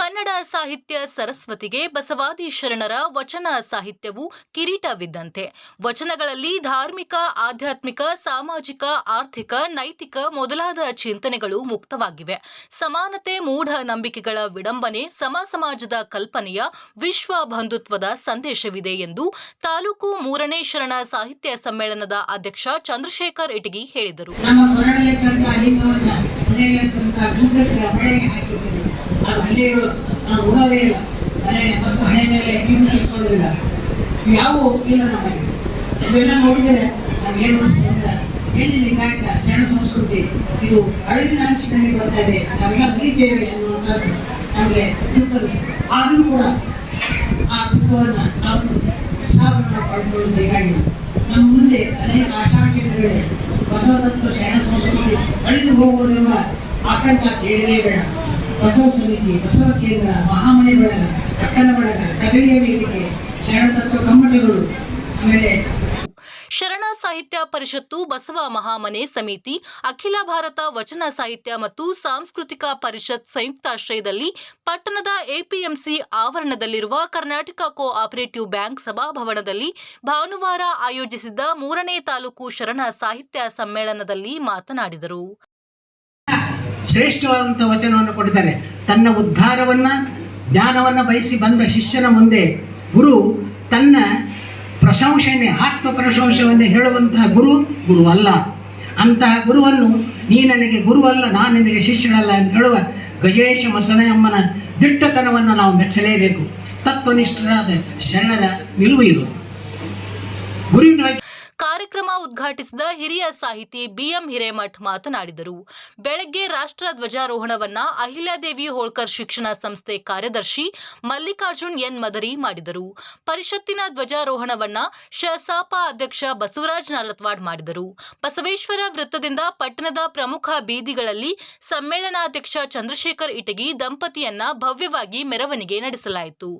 ಕನ್ನಡ ಸಾಹಿತ್ಯ ಸರಸ್ವತಿಗೆ ಬಸವಾದಿ ಶರಣರ ವಚನ ಸಾಹಿತ್ಯವು ಕಿರೀಟವಿದ್ದಂತೆ. ವಚನಗಳಲ್ಲಿ ಧಾರ್ಮಿಕ, ಆಧ್ಯಾತ್ಮಿಕ, ಸಾಮಾಜಿಕ, ಆರ್ಥಿಕ, ನೈತಿಕ ಮೊದಲಾದ ಚಿಂತನೆಗಳು ಮುಕ್ತವಾಗಿವೆ. ಸಮಾನತೆ, ಮೂಢ ನಂಬಿಕೆಗಳ ವಿಡಂಬನೆ, ಸಮ ಸಮಾಜದ ಕಲ್ಪನೆಯ ವಿಶ್ವ ಬಂಧುತ್ವದ ಸಂದೇಶವಿದೆ ಎಂದು ತಾಲೂಕು ಮೂರನೇ ಶರಣ ಸಾಹಿತ್ಯ ಸಮ್ಮೇಳನದ ಅಧ್ಯಕ್ಷ ಚಂದ್ರಶೇಖರ್ ಇಟಗಿ ಹೇಳಿದರು. ಹಾಕಿಬಿಟ್ಟಿದ್ರು ಅದು ಅಲ್ಲಿಯೂ ನಾವು ಉಡೋದೇ ಇಲ್ಲ. ನನಗೆ ಮತ್ತು ಹಣೆ ಮೇಲೆ ಹಿಂಸಿಕೊಳ್ಳೋದಿಲ್ಲ ಯಾವ ಇಲ್ಲ ನಮಗೆ. ಇವೆಲ್ಲ ನೋಡಿದರೆ ಅನಿಸ್ತೀವಿ ಅಂದ್ರೆ, ಎಲ್ಲಿ ನಿಂಗಾಯ್ತ ಶರಣ ಸಂಸ್ಕೃತಿ, ಇದು ಅಳಿದಿನ ಅಂಚಿನಲ್ಲಿ ಬರ್ತಾ ಇದೆ, ನಾವೆಲ್ಲ ಕಲಿತೇವೆ ಅನ್ನುವಂಥದ್ದು ನಮಗೆ ದುಃಖನಿಸ್ತದೆ ಆದರೂ ಕೂಡ ಆ ದುಃಖವನ್ನು ನಾವು ಉತ್ಸಾಹವನ್ನು ನಾವು ಪಡೆದುಕೊಳ್ಳಬೇಕಾಗಿದೆ ನಮ್ಮ ಮುಂದೆ ಅನೇಕ ಆಶಾಕಿರಣಗಳಿವೆ ಬಸವತತ್ವ, ಶರಣ ಸಂಸ್ಕೃತಿ ಅಳಿದು ಹೋಗುವುದೆಂಬ ಆತಂಕ ಕೇಳಲೇ ಬೇಡ. ಬಸವ ಸಮಿತಿ ಬಸವ ಕೇಂದ್ರ ಮಹಾಮನೆ ಬಳಗ ಅಕ್ಕನ ಬಳಗ ಕದಳಿಯ ವೇದಿಕೆ ಶರಣ ತತ್ವ ಕಮ್ಮಟಗಳು, ಆಮೇಲೆ ಶರಣ ಸಾಹಿತ್ಯ ಪರಿಷತ್ತು, ಬಸವ ಮಹಾಮನೆ ಸಮಿತಿ, ಅಖಿಲ ಭಾರತ ವಚನ ಸಾಹಿತ್ಯ ಮತ್ತು ಸಾಂಸ್ಕೃತಿಕ ಪರಿಷತ್ ಸಂಯುಕ್ತಾಶ್ರಯದಲ್ಲಿ ಪಟ್ಟಣದ ಎಪಿಎಂಸಿ ಆವರಣದಲ್ಲಿರುವ ಕರ್ನಾಟಕ ಕೋ ಆಪರೇಟಿವ್ ಬ್ಯಾಂಕ್ ಸಭಾಭವನದಲ್ಲಿ ಭಾನುವಾರ ಆಯೋಜಿಸಿದ್ದ ಮೂರನೇ ತಾಲೂಕು ಶರಣ ಸಾಹಿತ್ಯ ಸಮ್ಮೇಳನದಲ್ಲಿ ಮಾತನಾಡಿದರು. ಶ್ರೇಷ್ಠವಾದಂಥ ವಚನವನ್ನು ಕೊಟ್ಟಿದ್ದಾರೆ. ತನ್ನ ಉದ್ಧಾರವನ್ನ, ಜ್ಞಾನವನ್ನು ಬಯಸಿ ಬಂದ ಶಿಷ್ಯನ ಮುಂದೆ ಗುರು ತನ್ನ ಪ್ರಶಂಸೆಯನ್ನೇ, ಆತ್ಮ ಪ್ರಶಂಸವನ್ನೇ ಹೇಳುವಂತಹ ಗುರು ಗುರುವಲ್ಲ ಅಂತಹ ಗುರುವನ್ನು ನೀ ನನಗೆ ಗುರುವಲ್ಲ ನಾನು ನಿನಗೆ ಶಿಷ್ಯನಲ್ಲ ಅಂತ ಹೇಳುವ ಗಜೇಶ ಮಸಣಯಮ್ಮನ ದಿಟ್ಟತನವನ್ನು ನಾವು ಮೆಚ್ಚಲೇಬೇಕು. ತತ್ವನಿಷ್ಠರಾದ ಶರಣರ ನಿಲುವು ಇದು. ಗುರುವಿನ ಕಾರ್ಯಕ್ರಮ ಉದ್ಘಾಟಿಸಿದ ಹಿರಿಯ ಸಾಹಿತಿ ಬಿಎಂ ಹಿರೇಮಠ್ ಮಾತನಾಡಿದರು. ಬೆಳಗ್ಗೆ ರಾಷ್ಟ್ರ ಧ್ವಜಾರೋಹಣವನ್ನ ಅಹಿಲ್ಯಾದೇವಿ ಹೋಳ್ಕರ್ ಶಿಕ್ಷಣ ಸಂಸ್ಥೆ ಕಾರ್ಯದರ್ಶಿ ಮಲ್ಲಿಕಾರ್ಜುನ್ ಎನ್ ಮದರಿ ಮಾಡಿದರು. ಪರಿಷತ್ತಿನ ಧ್ವಜಾರೋಹಣವನ್ನ ಶಸಾಪ ಅಧ್ಯಕ್ಷ ಬಸವರಾಜ್ ನಾಲತ್ವಾಡ್ ಮಾಡಿದರು. ಬಸವೇಶ್ವರ ವೃತ್ತದಿಂದ ಪಟ್ಟಣದ ಪ್ರಮುಖ ಬೀದಿಗಳಲ್ಲಿ ಸಮ್ಮೇಳನಾಧ್ಯಕ್ಷ ಚಂದ್ರಶೇಖರ್ ಇಟಗಿ ದಂಪತಿಯನ್ನ ಭವ್ಯವಾಗಿ ಮೆರವಣಿಗೆ ನಡೆಸಲಾಯಿತು.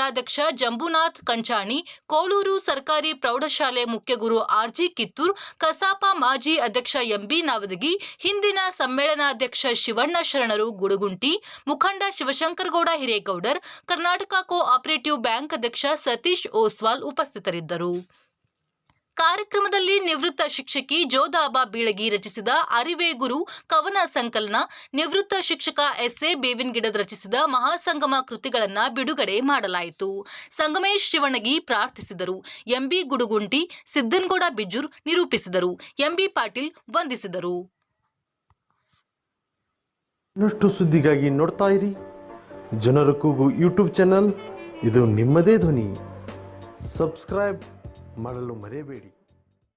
ಜಿಲ್ಲಾಧ್ಯಕ್ಷ ಜಂಬುನಾಥ್ ಕಂಚಾಣಿ, ಕೋಳೂರು ಸರ್ಕಾರಿ ಪ್ರೌಢಶಾಲೆ ಮುಖ್ಯಗುರು ಆರ್ಜಿ ಕಿತ್ತೂರ್, ಕಸಾಪ ಮಾಜಿ ಅಧ್ಯಕ್ಷ ಎಂಬಿ ನಾವದಗಿ, ಹಿಂದಿನ ಸಮ್ಮೇಳನಾಧ್ಯಕ್ಷ ಶಿವಣ್ಣ ಶರಣರು ಗುಡುಗುಂಟಿ, ಮುಖಂಡ ಶಿವಶಂಕರಗೌಡ Hiregoudar, Karnataka cooperative bank ಅಧ್ಯಕ್ಷ ಸತೀಶ್ ಓಸ್ವಾಲ್ ಉಪಸ್ಥಿತರಿದ್ದರು. ಕಾರ್ಯಕ್ರಮದಲ್ಲಿ ನಿವೃತ್ತ ಶಿಕ್ಷಕಿ ಜೋದಾಬಾ ಬೀಳಗಿ ರಚಿಸಿದ ಅರಿವೇ ಗುರು ಕವನ ಸಂಕಲನ, ನಿವೃತ್ತ ಶಿಕ್ಷಕ ಎಸ್ಎ ಬೇವಿನಗಿಡದ್ ರಚಿಸಿದ ಮಹಾಸಂಗಮ ಕೃತಿಗಳನ್ನು ಬಿಡುಗಡೆ ಮಾಡಲಾಯಿತು. ಸಂಗಮೇಶ್ ಶಿವಣಗಿ ಪ್ರಾರ್ಥಿಸಿದರು. ಎಂಬಿ ಗುಡುಗುಂಟಿ, ಸಿದ್ದನಗೌಡ ಬಿಜ್ಜೂರ್ ನಿರೂಪಿಸಿದರು. ಎಂಬಿ ಪಾಟೀಲ್ ವಂದಿಸಿದರು. ಇನ್ನಷ್ಟು ಸುದ್ದಿಗಾಗಿ ನೋಡ್ತಾ ಇರಿ. ಜನರ ಕೂಗು ಯೂಟ್ಯೂಬ್ ಚಾನಲ್. ಇದು ನಿಮ್ಮದೇ ಧ್ವನಿ. ಸಬ್ಸ್ಕ್ರೈಬ್. ಮಾಡಲು ಮರೆಯಬೇಡಿ.